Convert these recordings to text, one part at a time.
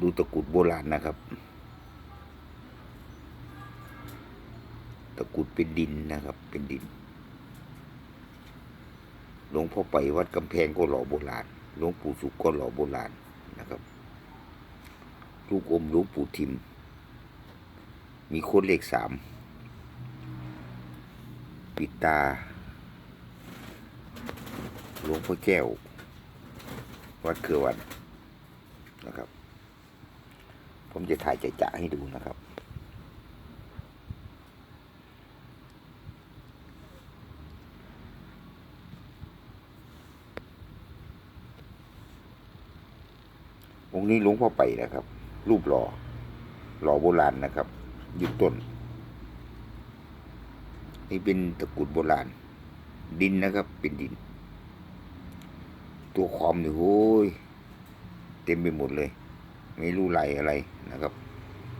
ดูตะกุดโบราณนะครับ ตะกุดเป็นดินนะครับ เป็นดิน หลวงพ่อไปวัดกำแพงก็หล่อโบราณ หลวงปู่สุขก็หล่อโบราณนะครับ ลูกอมหลวงปู่ทิม มีโค้ดเลขสามปิดตา หลวงพ่อแก้ว วัดเคือวันนะครับ ผมจะถ่ายจะๆให้ดูนะครับองค์นี้หลวงพ่อไปนะครับ รูปหล่อหล่อโบราณนะครับยุคต้น นี่เป็นตะกุดโบราณ ดินนะครับ เป็นดิน ตัวความนี่โอ้ยเต็มไปหมดเลย ไม่รู้ลายอะไรนะครับ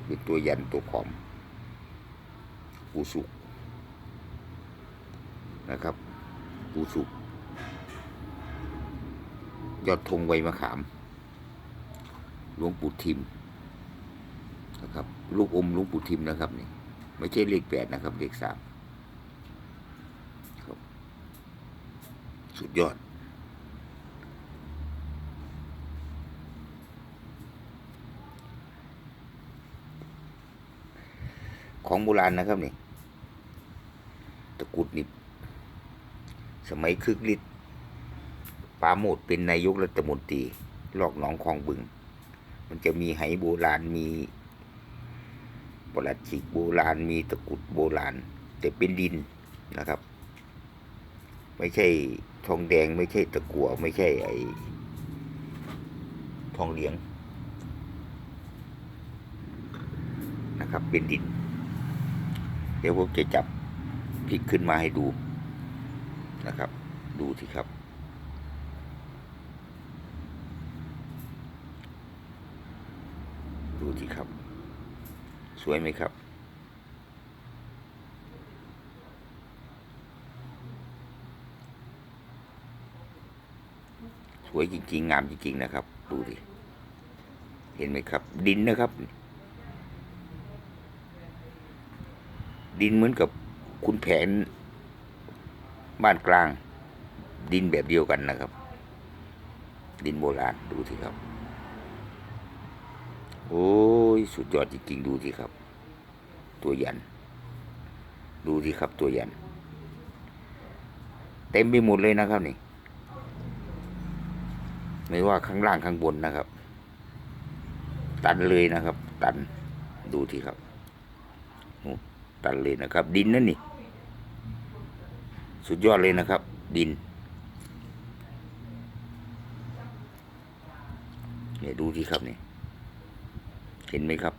เป็นตัวยันตัวขอมปูสุกนะครับปูสุกยอดธงใบมะขาม หลวงปู่ทิมนะครับลูกอมหลวงปู่ทิมนะครับนี่ไม่ใช่เลขแปดนะครับเลขสามครับสุดยอด ของโบราณนะครับนี่ตะกุดนี่สมัยคึกฤทธิ์ปาโมดเป็นนายกรัฐมนตรีลอกหนองคลองบึง มันจะมีไหโบราณมีประหลัดจิกโบราณมีตะกุดโบราณ แต่เป็นดินนะครับ ไม่ใช่ทองแดงไม่ใช่ตะกั่วไม่ใช่ไอทองเหลียงนะครับเป็นดิน ดี๋ยวผมจะจับพลิกขึ้นมาให้ดูนะครับ ดูสิครับ ดูสิครับ สวยไหมครับสวยจริงๆ งามจริงๆ นะครับ ดูดิ เห็นไหมครับ ดินนะครับ ดินเหมือนกับคุณแผนบ้านกลาง ดินแบบเดียวกันนะครับ ดินโบราณดูสิครับ โอ้ยสุดยอดจริงๆดูสิครับ ตัวยัน ดูสิครับตัวยัน เต็มไปหมดเลยนะครับนี่ไม่ว่าข้างล่างข้างบนนะครับ ตันเลยนะครับ ตันดูทีครับโอ้ ตันเลยนะครับ ดินนั่นนี่ สุดยอดเลยนะครับ ดินเนี่ยดูที่ครับนี่เห็นไหมครับ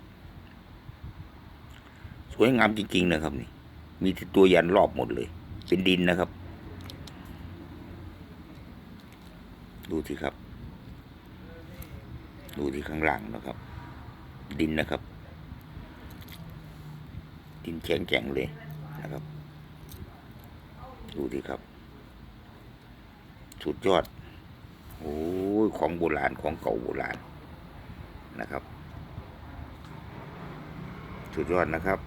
สวยงามจริง ๆ นะครับนี่ มีต่ตัวยันรอบหมดเลย เป็นดินนะครับ ดูสิครับ ดูที่ข้างล่างนะครับ ดินนะครับ ดินแข็งแข็งเลยนะครับ ดูที่ครับ สุดยอดโอ้ยของโบราณของเก่าโบราณนะครับ สุดยอดนะครับ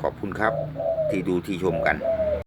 ขอบคุณครับที่ดูที่ชมกัน